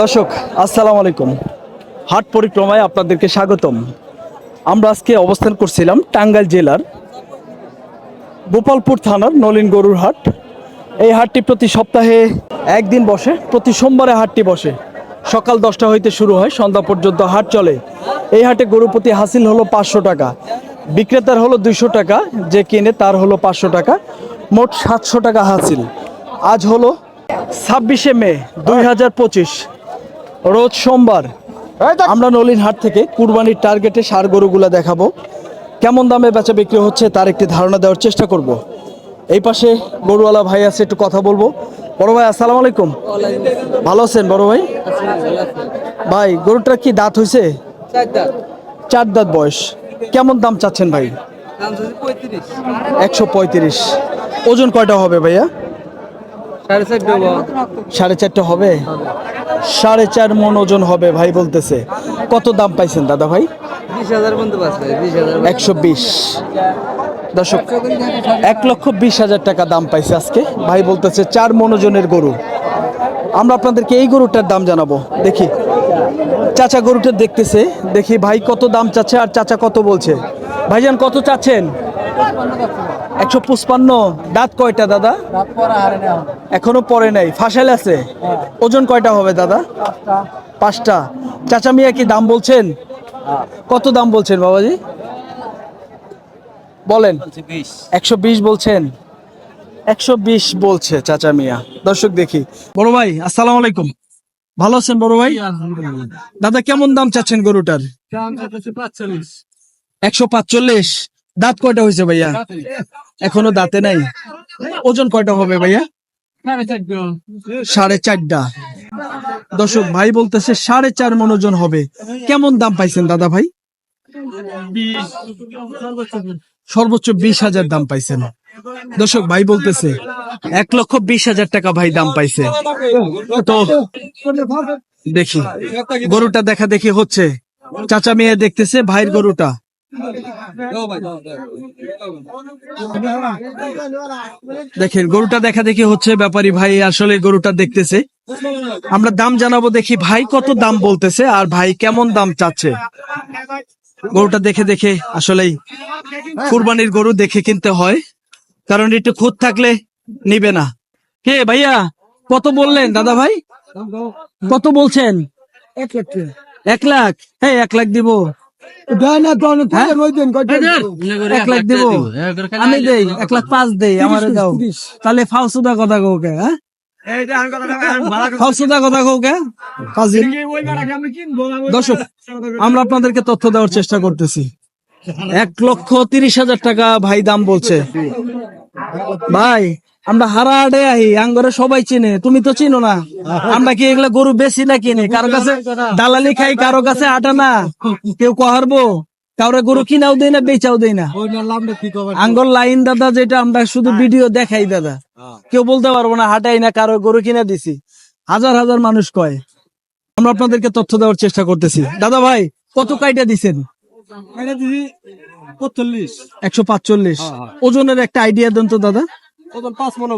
দর্শক, আসসালামু আলাইকুম। হাট পরিক্রমায় আপনাদেরকে স্বাগতম। আমরা আজকে অবস্থান করছিলাম টাঙ্গাইল জেলার গোপালপুর থানার নলিন গরুর হাট। এই হাটটি প্রতি সপ্তাহে একদিন বসে, প্রতি সোমবারে হাটটি বসে। সকাল দশটা হইতে শুরু হয়, সন্ধ্যা পর্যন্ত হাট চলে। এই হাটে গরু প্রতি হাসিল হলো পাঁচশো টাকা, বিক্রেতার হলো দুইশো টাকা, যে কিনে তার হলো পাঁচশো টাকা, মোট সাতশো টাকা হাসিল। আজ হলো ছাব্বিশে মে দুই হাজার পঁচিশ। রোজ সোমবার আমরা নলিন হাট থেকে কুরবানির টার্গেটে সার গরুগুলা দেখাবো। কেমন দামে বেচা বিক্রি হচ্ছে তার একটি ধারণা দেওয়ার চেষ্টা করব। এই পাশে গরুওয়ালা ভাই আছে একটু কথা বলব। বড় ভাই আসসালামু আলাইকুম। ভালো আছেন বড় ভাই? ভাই গরুটার কি দাঁত হয়েছে চার দাঁত। বয়স। কেমন দাম চাচ্ছেন ভাই? একশো পঁয়ত্রিশ। ওজন কয়টা হবে ভাইয়া? সাড়ে চারটে হবে। সাড়ে চার মন ওজন হবে ভাই বলতেছে। কত দাম পাইছেন দাদা ভাই? একশো বিশ। দর্শক এক লক্ষ বিশ হাজার টাকা দাম পাইছে আজকে। ভাই বলতেছে চার মন ওজনের গরু। আমরা আপনাদেরকে এই গরুটার দাম জানাব। দেখি। চাচা গরুটা দেখতেছে। দেখি ভাই কত দাম চাচ্ছে আর চাচা কত বলছে। ভাইজান কত চাচ্ছেন? একশো পঁচপান্ন। দাঁত কয়টা দাদা? এখনও পরে নাই। ফাঁসাইল আছে? ওজন কয়টা হবে দাদা? পাঁচটা। চাচা মিয়া কি দাম বলছেন? কত দাম বলছেন বাবাজি? বলেন। একশো বিশ বলছেন। একশো বিশ বলছে চাচা মিয়া। দর্শক দেখি। বড় ভাই আসসালামু আলাইকুম। ভালো আছেন বড় ভাই? দাদা কেমন দাম চাচ্ছেন গরুটার? একশো পাঁচচল্লিশ। দাঁত কয়টা হয়েছে ভাইয়া? এখনও দাঁতে নাই? ওজন কয়টা হবে ভাইয়া? সাড়ে চারটা। দর্শক, ভাই বলতেছে সাড়ে চার মন ওজন হবে। কেমন দাম পাইছেন দাদা ভাই? সর্বোচ্চ বিশ হাজার দাম পাইছেন। দর্শক, ভাই বলতেছে এক লক্ষ বিশ হাজার টাকা ভাই দাম পাইছে। তো দেখি, গরুটা দেখা দেখি হচ্ছে। চাচা মেয়ে দেখতেছে ভাইয়ের গরুটা। দেখেন, গরুটা দেখা দেখি হচ্ছে ব্যাপারী ভাই আসলে গরুটা দেখতেছে। আমরা দাম জানাব দেখি ভাই কত দাম বলতেছে আর ভাই কেমন দাম চাচ্ছে। গরুটা দেখে দেখে আসলেই কুরবানির গরু দেখে কিনতে হয়, কারণ একটু খুদ থাকলে নিবে না। কে ভাইয়া, কত বললেন দাদা ভাই? কত বলছেন? এক লাখ। হ্যাঁ এক লাখ দিব হ্যাঁ? এক লাখ দিব। আমি দেই এক লাখ পাঁচ দেই আমার দাও। তাহলে ফাউসুদা কথা কৌকে হ্যাঁ? ফাউসুদা কথা কৌকে কাজী দর্শক আমরা আপনাদেরকে তথ্য দেওয়ার চেষ্টা করতেছি। এক লক্ষ তিরিশ হাজার টাকা ভাই দাম বলছে। ভাই আমরা হারাডে আহি আঙ্গরে সবাই চিনে তুমি তো চিনো না। আমরা কি এগুলা গরু বেশি না কিনে কারও কাছে দালালি খাই কারও কাছে আটা না। কেউ কহারবো কারও গরু কিনাও দেয় না বেচাও দেয় না। আঙ্গর লাইন দাদা যেটা আমরা শুধু ভিডিও দেখাই দাদা। কেউ বলতে পারব না হাটাই না কারও গরু কিনে দিছি। হাজার হাজার মানুষ কয়। আমরা আপনাদেরকে তথ্য দেওয়ার চেষ্টা করতেছি। দাদা ভাই কত কাইটা দিছেন? একশো পাঁচচল্লিশ। ওজনের একটা আইডিয়া দেন তো দাদা। পাঁচ মনে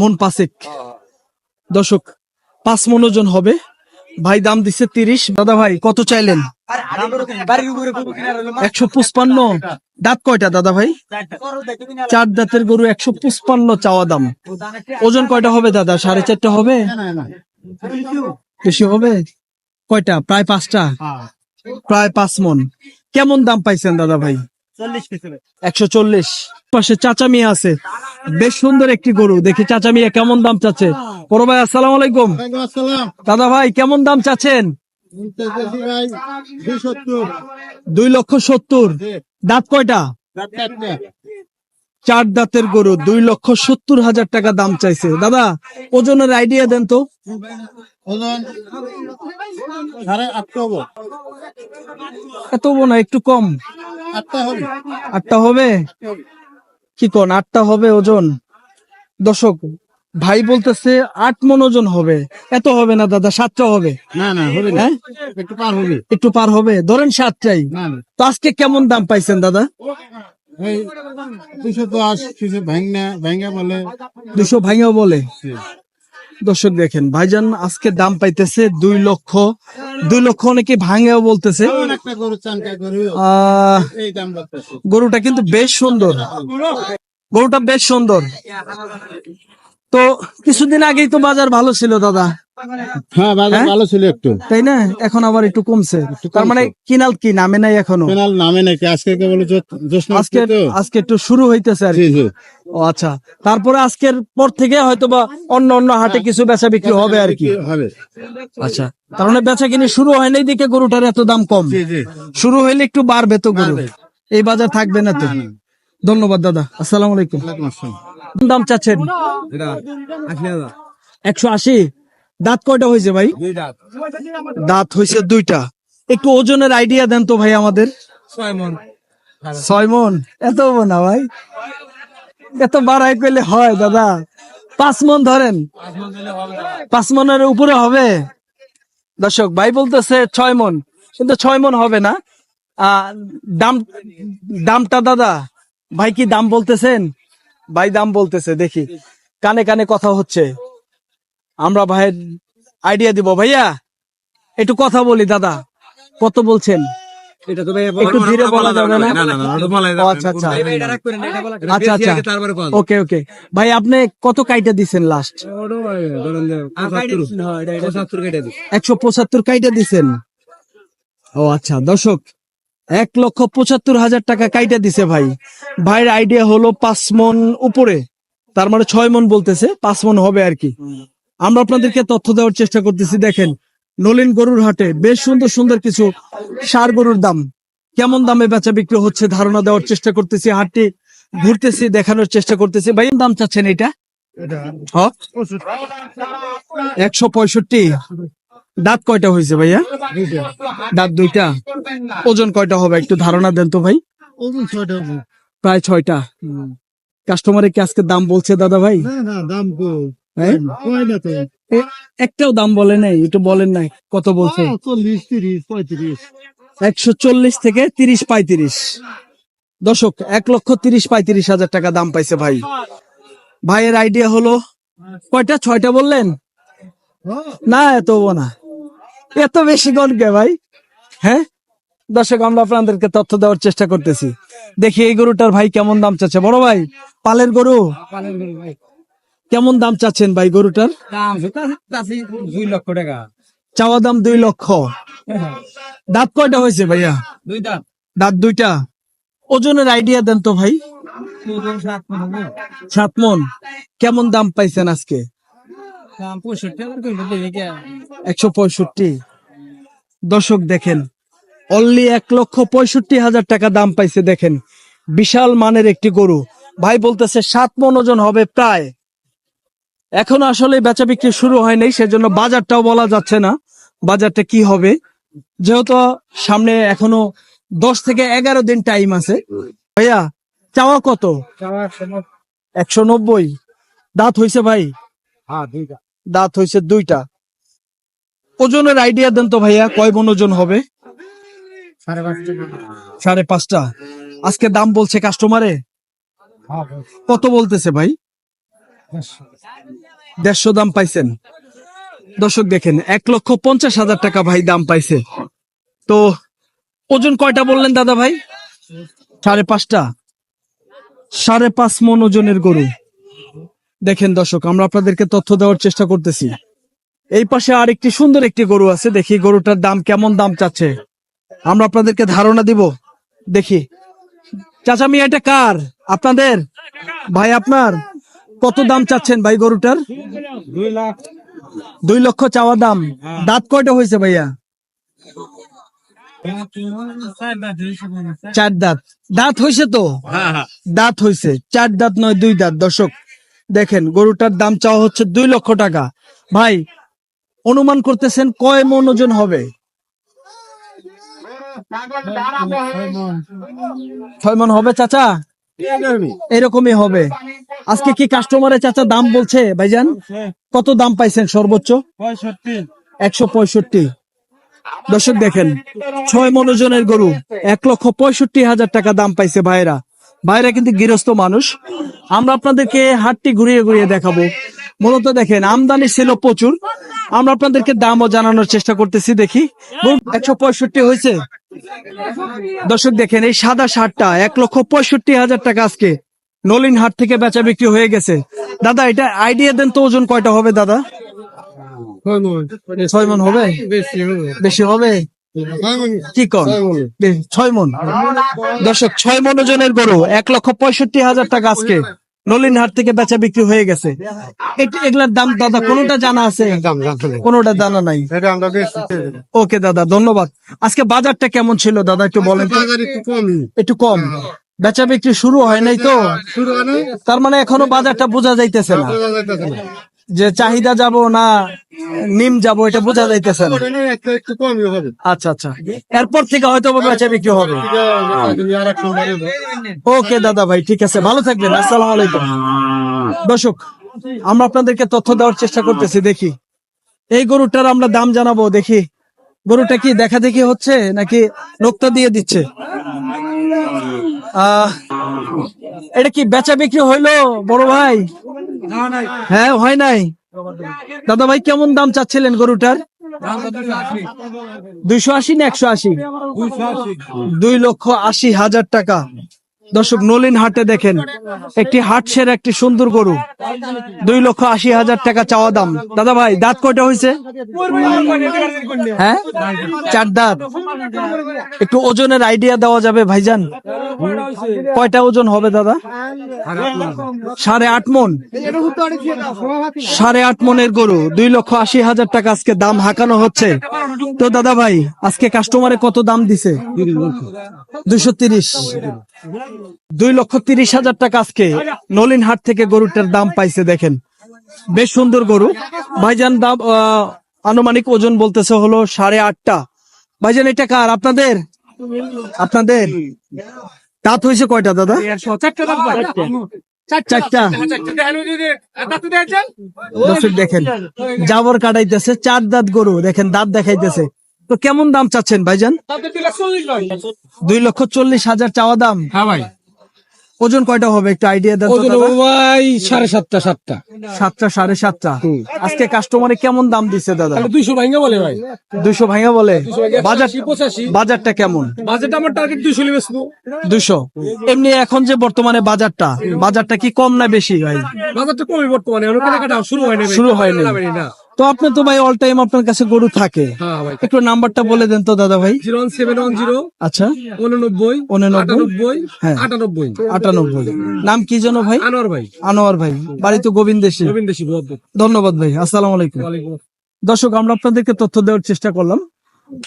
মন পাঁচেক। দর্শক পাঁচ মন ওজন হবে। ভাই দাম দিচ্ছে তিরিশ। দাদা ভাই কত চাইলেন? একশো পুষ্পান্ন দাঁত কয়টা দাদা ভাই? চার দাঁতের গরু একশো পুষ্পান্ন চাওয়া দাম। ওজন কয়টা হবে দাদা? সাড়ে চারটা হবে? বেশি হবে? কয়টা? প্রায় পাঁচটা। প্রায় পাঁচ মন। কেমন দাম পাইছেন দাদা ভাই? একশো চল্লিশ। পাশে চাচা মিয়া আছে। বেশ সুন্দর একটি গরু। দেখি চাচা মিয়া কেমন দাম চাচ্ছে? বড় ভাই, আসসালাম আলাইকুম। দাদা ভাই, কেমন দাম চাচ্ছেন? দুই লক্ষ সত্তর। দাঁত কয়টা? চার দাঁতের গরু, দুই লক্ষ সত্তর হাজার টাকা দাম চাইছে। দাদা, ওজনের আইডিয়া দেন তো। এত না, একটু কম। আটটা হবে। কি কোন আটটা হবে ওজন? দর্শক ভাই বলতেছে আট মন ওজন হবে। এত হবে না দাদা সাতটা হবে। না না হবে না। হ্যাঁ? একটু পার হবে। একটু পার হবে? ধরেন সাতটাই। তো আজকে কেমন দাম পাইছেন দাদা? দুশো দশ কিছু ভাঙ্গা ভাঙ্গা বলে। দুশো বলে। দর্শক দেখেন ভাইজান আজকে দাম পাইতেছে দুই লক্ষ দুই লক্ষ অনেকে ভাঙেও বলতেছে। গরুটা কিন্তু বেশ সুন্দর। গরুটা বেশ সুন্দর। তো কিছুদিন আগেই তো বাজার ভালো ছিল দাদা। হ্যাঁ বাজার হ্যাঁ? ভালো ছিল একটু। তাই না? এখন আবার একটু কমছে। তার মানে কিনাল কি? নামে নাই এখনও? পেনাল নামে নাকি আজকে কেবল আজকে আজকে একটু শুরু হইতেছে আর কি। জি জি। ও আচ্ছা। তারপরে আজকের পর থেকে হয়তো বা অন্য অন্য হাটে কিছু বেচা বিক্রি হবে আর কি। হবে। আচ্ছা। তার মানে বেচা কিনে শুরু হয় নাই দিকে গরুটার এত দাম কম। জি জি। শুরু হইলে একটু বাড়বে তো গরু। এই বাজার থাকবে না তো? ধন্যবাদ দাদা। আসসালামু আলাইকুম। ওয়ালাইকুম আসসালাম। কোন দাম চাচ্ছেন? একশো আশি? দাঁত কয়টা হয়েছে ভাই? দাঁত। হয়েছে দুইটা। একটু ওজনের আইডিয়া দেন তো ভাই আমাদের। ছয় মন। ছয় মন? এত না ভাই। এত বাড়াই করলে হয় দাদা। পাঁচ মন ধরেন। পাঁচ মনের উপরে হবে। দর্শক ভাই বলতেছে ছয় মন। কিন্তু ছয় মন হবে না। আহ, দাম দামটা দাদা ভাই কি দাম বলতেছেন? ভাই দাম বলতেছে দেখি। কানে কানে কথা হচ্ছে। আমরা ভাইয়ের আইডিয়া দিব। ভাইয়া একটু কথা বলি দাদা। কত বলছেন? এটা তো ভাই একটু ধীরে বলা যাবে না? আচ্ছা আচ্ছা। আচ্ছা আচ্ছা। ওকে ওকে। ভাই আপনি কত কাইটা দিছেন লাস্ট ওটা ভাই ধরেন যে 75 75 কেটে দিই একশো পঁচাত্তর কাইটা দিছেন? ও আচ্ছা। দর্শক এক লক্ষ পঁচাত্তর হাজার টাকা কাইটা দিছে ভাই। ভাইয়ের আইডিয়া হলো পাঁচ মন উপরে। তার মানে ছয় মন বলতেছে পাঁচ মন হবে আর কি। আমরা আপনাদেরকে তথ্য দেওয়ার চেষ্টা করতেছি দেখেন নলিন গরুর হাটে বেশ সুন্দর সুন্দর কিছু সার গরুর দাম। কেমন দামে বেচা বিক্রি হচ্ছে ধারণা দেওয়ার চেষ্টা করতেছি হাটটি ঘুরতেছি দেখানোর চেষ্টা করতেছি। ভাই দাম চাচ্ছেন এটা? হ্যাঁ? একশো পঁয়ষট্টি? দাঁত কয়টা হয়েছে ভাইয়া? দাঁত দুইটা? ওজন কয়টা হবে একটু ধারণা দেন তো ভাই। প্রায় ছয়টা। কাস্টমারে কি আজকে দাম বলছে দাদা ভাই? না না দাম হ্যাঁ? কয় না তো। এ- একটাও দাম বলে নাই একটু বলেন নাই কত বলছে? চল্লিশ তিরিশ পঁয়ত্রিশ। একশো চল্লিশ থেকে তিরিশ পঁয়ত্রিশ। দর্শক এক লক্ষ তিরিশ পঁয়ত্রিশ হাজার টাকা দাম পাইছে ভাই। ভাইয়ের আইডিয়া হলো কয়টা ছয়টা বললেন? না এত না। এত বেশি গণকে ভাই? হ্যাঁ? দর্শক আমরা আপনাদেরকে তথ্য দেওয়ার চেষ্টা করতেছি। দেখি এই গরুটার ভাই কেমন দাম চাচ্ছে। বড় ভাই পালের গরু? কেমন দাম চাচ্ছেন ভাই গরুটার? দাম দুই লক্ষ টাকা। চাওয়া দাম দুই লক্ষ। দাঁত কয়টা হয়েছে ভাইয়া? দুই দাম দাঁত দুইটা। ওজনের আইডিয়া দেন তো ভাই। সাত মন কেমন দাম পাইছেন আজকে? একশো পঁয়ষট্টি। দর্শক দেখেন অনলি এক লক্ষ পঁয়ষট্টি হাজার টাকা দাম পাইছে দেখেন। বিশাল মানের একটি গরু। ভাই বলতেছে সাত মন ওজন হবে প্রায়। এখন আসলে বেচা বিক্রি শুরু হয় নাই সেজন্য বাজারটাও বলা যাচ্ছে না বাজারটা কি হবে। যেহেতু সামনে এখনও দশ থেকে এগারো দিন টাইম আছে। ভাইয়া, চাওয়া কত? একশো নব্বই। দাঁত হইছে ভাই? দাঁত হয়েছে দুইটা। ওজনের আইডিয়া দেন তো ভাইয়া, কয় মন ওজন হবে? সাড়ে পাঁচটা। আজকে দাম বলছে কাস্টমারে কত বলতেছে ভাই? দেড়শো দাম পাইছেন। দর্শক দেখেন, এক লক্ষ পঞ্চাশ হাজার টাকা ভাই দাম পাইছে। তো ওজন কয়টা বললেন দাদা ভাই? সাড়ে পাঁচটা। সাড়ে পাঁচ মন ওজনের গরু। দেখেন দর্শক, আমরা আপনাদেরকে তথ্য দেওয়ার চেষ্টা করতেছি। এই পাশে আরেকটি সুন্দর একটি গরু আছে, দেখি গরুটার দাম কেমন দাম চাচ্ছে। আমরা আপনাদেরকে ধারণা দিব। দেখি। চাচা মিয়া, এটা কার? আপনাদের? ভাই আপনার? কত দাম চাচ্ছেন ভাই গরুটার? দুই লাখ। দুই লক্ষ চাওয়া দাম। দাঁত কয়টা হয়েছে ভাইয়া? চার দাঁত দাঁত। হয়েছে তো? হ্যাঁ হ্যাঁ। দাঁত হয়েছে। চার দাঁত নয় দুই দাঁত। দর্শক দেখেন গরুটার দাম চাওয়া হচ্ছে দুই লক্ষ টাকা। ভাই অনুমান করতেছেন কয় মন ওজন হবে? ছয় মন। হবে চাচা? এরকমই হবে। আজকে কি কাস্টমারের চাচা দাম বলছে ভাইজান? কত দাম পাইছেন সর্বোচ্চ? একশো পঁয়ষট্টি। দর্শক দেখেন ছয় মনোজনের গরু এক লক্ষ পঁয়ষট্টি হাজার টাকা দাম পাইছে ভাইরা ভাইরা কিন্তু গৃহস্থ মানুষ। আমরা আপনাদেরকে হাটটি ঘুরিয়ে ঘুরিয়ে দেখাবো। মূলত দেখেন আমদানি ছিল প্রচুর। আমরা আপনাদেরকে দামও জানানোর চেষ্টা করতেছি দেখি। একশো পঁয়ষট্টি হয়েছে। দর্শক দেখেন এই সাদা শার্টটা এক লক্ষ পঁয়ষট্টি হাজার টাকা আজকে। নলিন হাট থেকে বেচা বিক্রি হয়ে গেছে। দাদা এটা আইডিয়া দেন তো ওজন কয়টা হবে দাদা? ছয় মন হবে? বেশি হবে? কি বেশ, ছয় মন। দর্শক ছয় মন ওজনের গরু এক লক্ষ পঁয়ষট্টি হাজার টাকা আজকে। নলিন হাট থেকে বেচা বিক্রি হয়ে গেছে। এগুলার দাম দাদা কোনোটা জানা আছে? কোনোটা জানা নাই। ওকে দাদা ধন্যবাদ। আজকে বাজারটা কেমন ছিল দাদা একটু বলেন। একটু কম। বেচা বিক্রি শুরু হয় নাই। তো তার মানে এখনও বাজারটা বোঝা যাইতেছে না। যে চাহিদা যাব না নিম যাব এটা বোঝা যাইতেছে না। একটু কমই হবে। আচ্ছা আচ্ছা। এরপর থেকে হয়তো বেচা বিক্রি হবে। ওকে দাদা ভাই ঠিক আছে। ভালো থাকবেন। আসসালাম আলাইকুম। দর্শক আমরা আপনাদেরকে তথ্য দেওয়ার চেষ্টা করতেছি দেখি। এই গরুটার আমরা দাম জানাব দেখি। গরুটা কি দেখা দেখি হচ্ছে নাকি নোক্তা দিয়ে দিচ্ছে? এটা কি বেচা বিক্রি হইল, বড় ভাই? হ্যাঁ হয় নাই। দাদা ভাই, কেমন দাম চাচ্ছিলেন গরুটার? দুইশো আশি না একশো আশি? দুই লক্ষ আশি হাজার টাকা। দর্শক, নলিন হাটে দেখেন, একটি হাট সের, একটি সুন্দর গরু। দুই লক্ষ আশি হাজার টাকা চাওয়া দাম। দাদা ভাই, দাঁত কয়টা হয়েছে? হ্যাঁ? চার দাঁত। একটু ওজনের আইডিয়া দেওয়া যাবে ভাইজান। কয়টা ওজন হবে দাদা? সাড়ে আট মন। সাড়ে আট মনের গরু। দুই লক্ষ আশি হাজার টাকা আজকে দাম হাঁকানো হচ্ছে। তো দাদা ভাই, আজকে কাস্টমারে কত দাম দিছে? দুইশো তিরিশ। দুই লক্ষ তিরিশ হাজার টাকা আজকে নলিন হাট থেকে গরুটার দাম পাইছে, দেখেন। বেশ সুন্দর গরু। ভাইজান দাম আনুমানিক ওজন বলতেছে হলো সাড়ে আটটা। ভাইজান, এটা কার? আপনাদের? আপনাদের? দাঁত হয়েছে কয়টা, দাদা? চারটা। দেখেন, জাবর কাটাইতেছে, চার দাঁত গরু, দেখেন, দাঁত দেখাইতেছে। তো কেমন দাম চাচ্ছেন ভাইজান? দুই লক্ষ চল্লিশ হাজার চাওয়া দাম? হ্যাঁ ভাই। ওজন কয়টা হবে একটু আইডিয়া দেন ওজন ভাই সাড়ে সাতটা সাতটা। সাতটা সাড়ে সাতটা। আজকে কাস্টমারে কেমন দাম দিচ্ছে দাদা? দুইশো বলে ভাই। দুইশো ভাঙা বলে? বাজার বাজারটা কেমন? বাজেট আমার টার্গেট দুইশো এমনি এখন যে বর্তমানে বাজারটা বাজারটা কি কম না বেশি ভাই? বাজারটা কমই বর্তমানে শুরু হয়নি শুরু হয়নি। না। তো আপনি তো ভাই অল টাইম আপনার কাছে গরু থাকে। হ্যাঁ একটু নাম্বারটা বলে দেন তো দাদা ভাই। জিরো সেভেন ওয়ান জিরো আচ্ছা। উননব্বই উননব্বই, আটানব্বই হ্যাঁ। আটানব্বই। আটানব্বই। নাম কি যেন ভাই? আনোয়ার ভাই। আনোয়ার ভাই। বাড়ি তো গোবিন্দেশী। গোবিন্দ ধন্যবাদ ভাই আসসালামু আলাইকুম। দর্শক আমরা আপনাদেরকে তথ্য দেওয়ার চেষ্টা করলাম।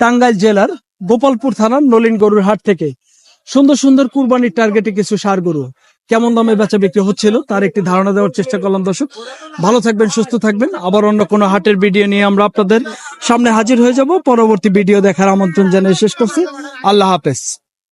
টাঙ্গাইল জেলার গোপালপুর থানার নলিন গরুর হাট থেকে। সুন্দর সুন্দর কুরবানির টার্গেটে কিছু সার গরু। কেমন দামে বেচা বিক্রি হচ্ছিল তার একটি ধারণা দেওয়ার চেষ্টা করলাম, দর্শক। ভালো থাকবেন, সুস্থ থাকবেন। আবার অন্য কোনো হাটের ভিডিও নিয়ে আমরা আপনাদের সামনে হাজির হয়ে যাব। পরবর্তী ভিডিও দেখার আমন্ত্রণ জানিয়ে শেষ করছি। আল্লাহ হাফেজ।